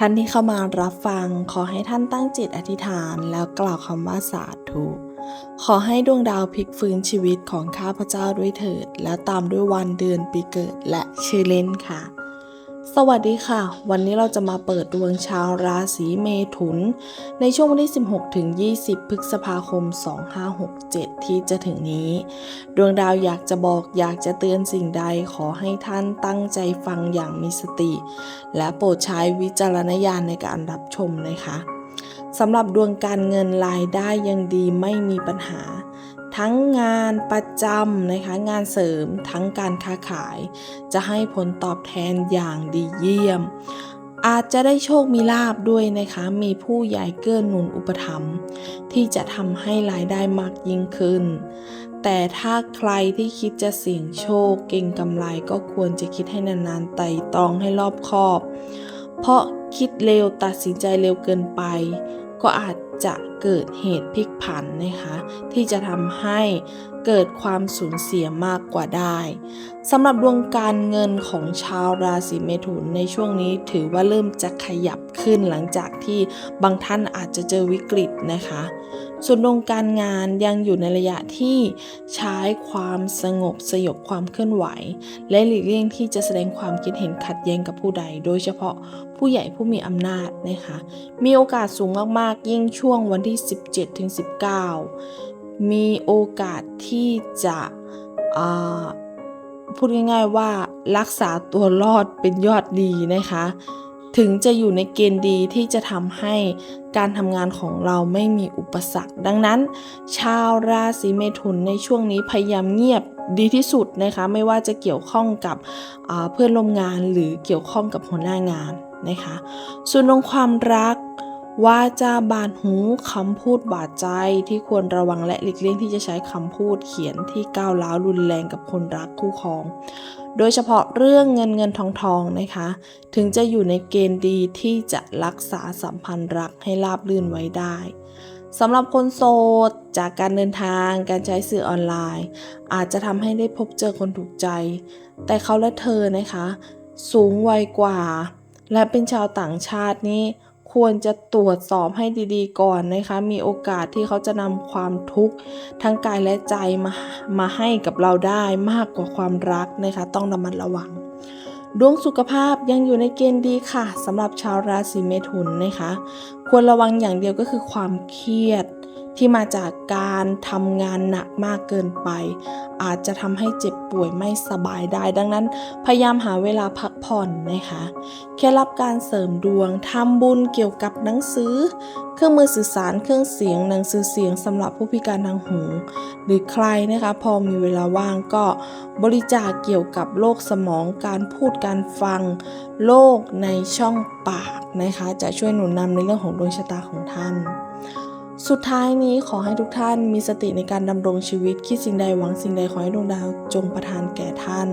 ท่านที่เข้ามารับฟังขอให้ท่านตั้งจิตอธิษฐานแล้วกล่าวคำว่าสาธุขอให้ดวงดาวพลิกฟื้นชีวิตของข้าพเจ้าด้วยเถิด แล้วตามด้วยวันเดือนปีเกิดและชื่อเล่นค่ะ สวัสดีค่ะ วันนี้เราจะมาเปิดดวงชาวราศีเมถุน ในช่วงวันที่ 16 ถึง 20 พฤษภาคม 2567 ที่จะถึงนี้ ดวงดาวอยากจะบอกอยากจะเตือนสิ่งใดขอให้ท่านตั้งใจฟังอย่างมีสติ และโปรดใช้วิจารณญาณในการรับชมนะคะสำหรับดวงการเงินรายได้ยังดีไม่มีปัญหา ทั้งงานประจำนะคะงานเสริมทั้งการค้าขาย จะให้ผลตอบแทนอย่างดีเยี่ยม อาจจะได้โชคมีลาบด้วยนะคะ มีผู้ใหญ่เกื้อหนุนอุปถัมภ์ที่จะทำให้รายได้มากยิ่งขึ้น แต่ถ้าใครที่คิดจะเสี่ยงโชคเก่งกำไรก็ควรจะคิดให้นานๆไต่ตองให้รอบคอบ เพราะคิดเร็วตัดสินใจเร็วเกินไป ก็อาจจะ เกิดเหตุพลิกผันนะคะ ที่จะทำให้ เกิดความสูญเสียมากกว่าได้สำหรับดวงการเงินของชาวราศีเมถุนในช่วงนี้ถือว่าเริ่มจะขยับขึ้นหลังจากที่บางท่านอาจจะเจอวิกฤตนะคะ ส่วนดวงการงานยังอยู่ในระยะที่ใช้ความสงบสยบความเคลื่อนไหว และหลีกเลี่ยงที่จะแสดงความคิดเห็นขัดแย้งกับผู้ใด โดยเฉพาะผู้ใหญ่ผู้มีอำนาจนะคะ มีโอกาสสูงมากๆ ยิ่งช่วงวันที่ 17ถึง19 มีโอกาสที่จะพูดง่ายๆว่ารักษาตัวรอดเป็นยอดดีนะคะ ถึงจะอยู่ในเกณฑ์ดีที่จะทำให้การทำงานของเราไม่มีอุปสรรค ดังนั้น ชาวราศีเมถุนในช่วงนี้พยายามเงียบดีที่สุดนะคะ ไม่ว่าจะเกี่ยวข้องกับเพื่อนร่วมงานหรือเกี่ยวข้องกับหัวหน้างานนะคะ ส่วนเรื่องความรัก ว่าจะบาดหูคำพูดบาดใจที่ควรระวังและหลีกเลี่ยงที่จะใช้คำพูดเขียนที่ก้าวร้าวรุนแรงกับคนรักคู่ครอง โดยเฉพาะเรื่องเงินเงินทองทองนะคะ ถึงจะอยู่ในเกณฑ์ดีที่จะรักษาสัมพันธ์รักให้ราบรื่นไว้ได้สำหรับคนโสดจากการเดินทางการใช้สื่อออนไลน์ อาจจะทำให้ได้พบเจอคนถูกใจ แต่เขาและเธอนะคะ สูงวัยกว่า และเป็นชาวต่างชาตินี้ ควรจะตรวจสอบให้ดีๆก่อนนะคะ มีโอกาสที่เขาจะนำความทุกข์ทั้งกายและใจมามาให้กับเราได้มากกว่าความรักนะคะ ต้องระมัดระวัง ดวงสุขภาพยังอยู่ในเกณฑ์ดีค่ะสำหรับชาวราศีเมถุนนะคะ ควรระวังอย่างเดียวก็คือความเครียด ที่มาจากการทำงานหนักมากเกินไป อาจจะทำให้เจ็บป่วยไม่สบายได้ ดังนั้นพยายามหาเวลาพักผ่อนนะคะแค่รับการเสริมดวงทำบุญเกี่ยวกับหนังสือ เครื่องมือสื่อสารเครื่องเสียงหนังสือเสียงสำหรับผู้พิการทางหู หรือใครนะคะพอมีเวลาว่างก็บริจาคเกี่ยวกับโรคสมองการพูดการฟังโรคในช่องปากนะคะ จะช่วยหนุนนำในเรื่องของดวงชะตาของท่าน สุดท้ายนี้ขอให้ทุกท่านมีสติในการดำรงชีวิต คิดสิ่งใดหวังสิ่งใดขอให้ดวงดาวจงประทานแก่ท่าน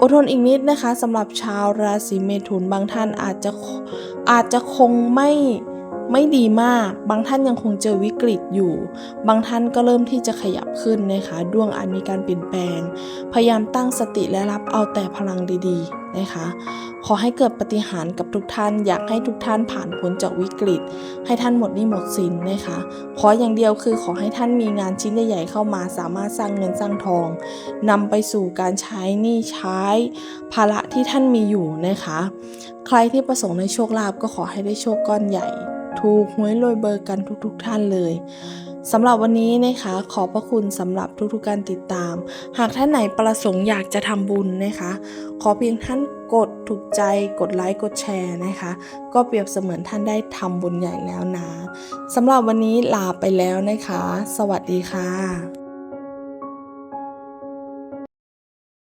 อดทนอีกนิดนะคะสำหรับชาวราศีเมถุนบางท่านอาจจะอาจจะคงไม่ ไม่ดีมาก บางท่านยังคงเจอวิกฤตอยู่ บางท่านก็เริ่มที่จะขยับขึ้นนะคะดวงอาจมีการเปลี่ยนแปลง พยายามตั้งสติและรับเอาแต่พลังดีๆนะคะ ขอให้เกิดปฏิหารกับทุกท่าน อยากให้ทุกท่านผ่านพ้นจากวิกฤต ให้ท่านหมดหนี้หมดสินนะคะ ขออย่างเดียวคือขอให้ท่านมีงานชิ้นใหญ่ๆเข้ามาสามารถสร้างเงินสร้างทองนำไปสู่การใช้หนี้ใช้ภาระที่ท่านมีอยู่นะคะ ใครที่ประสงค์ในโชคลาภก็ขอให้ได้โชคก้อนใหญ่ ถูกหวยรวยเบอร์กันทุกๆทท่านเลยสำหรับวันนี้นะคะ ขอบพระคุณสำหรับทุกๆการติดตาม หากท่านไหนประสงค์อยากจะทำบุญนะคะ ขอเพียงท่านกดถูกใจกดไลค์กดแชร์นะคะ ก็เปรียบเสมือนท่านได้ทำบุญใหญ่แล้วนะสำหรับวันนี้ลาไปแล้วนะคะ สวัสดีค่ะ